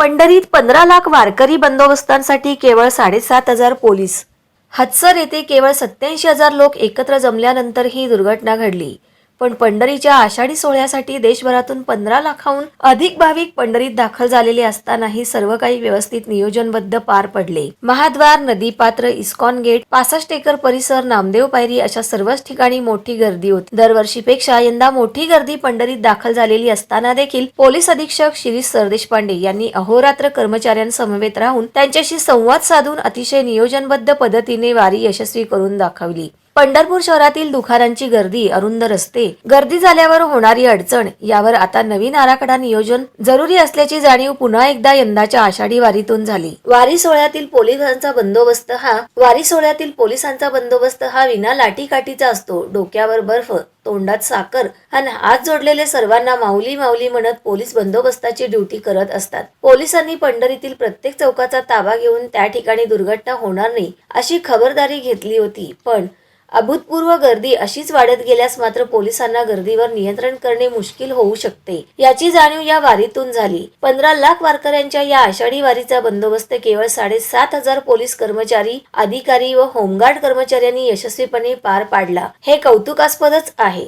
पंढरीत पंधरा लाख वारकरी बंदोबस्तांसाठी केवळ साडेसात हजार पोलीस. हत्सर येथे केवळ सत्याऐंशी हजार लोक एकत्र जमल्यानंतर ही दुर्घटना घडली. पण पंढरीच्या आषाढी सोहळ्यासाठी देशभरातून पंधरा लाखाहून अधिक भाविक पंढरीत दाखल झालेले असतानाही सर्व काही व्यवस्थित नियोजनबद्ध पार पडले. महाद्वार नदीपात्र इस्कॉन गेट पासष्ट एकर परिसर नामदेव पायरी अशा सर्वच ठिकाणी मोठी गर्दी होती. दरवर्षीपेक्षा यंदा मोठी गर्दी पंढरीत दाखल झालेली असताना देखील पोलीस अधीक्षक शिरीष सरदेशपांडे यांनी अहोरात्र कर्मचाऱ्यांसमवेत राहून त्यांच्याशी संवाद साधून अतिशय नियोजनबद्ध पद्धतीने वारी यशस्वी करून दाखवली. पंढरपूर शहरातील दुकानांची गर्दी अरुंद रस्ते गर्दी झाल्यावर होणारी अडचण यावर आता नवीन आराखडा नियोजन जरुरी असल्याची जाणीव पुन्हा एकदा यंदाच्या आषाढी वारीतून झाली. वारी सोहळ्यातील पोलिसांचा बंदोबस्त हा वारी सोहळ्यातील पोलिसांचा बंदोबस्त हा विना लाठीकाठीचा असतो. डोक्यावर बर्फ तोंडात साखर आणि हात जोडलेले सर्वांना माऊली माऊली म्हणत पोलीस बंदोबस्ताची ड्युटी करत असतात. पोलिसांनी पंढरीतील प्रत्येक चौकाचा ताबा घेऊन त्या ठिकाणी दुर्घटना होणार नाही अशी खबरदारी घेतली होती. पण अभूतपूर्व गर्दी अशीच वाढत गेल्यास मात्र पोलिसांना गर्दीवर नियंत्रण करणे मुश्किल होऊ शकते. याची जाणीव या वारीतून झाली. पंधरा लाख वारकऱ्यांच्या या आषाढी वारीचा बंदोबस्त केवळ साडेसात हजार पोलीस कर्मचारी अधिकारी व होमगार्ड कर्मचाऱ्यांनी यशस्वीपणे पार पाडला. हे कौतुकास्पदच आहे.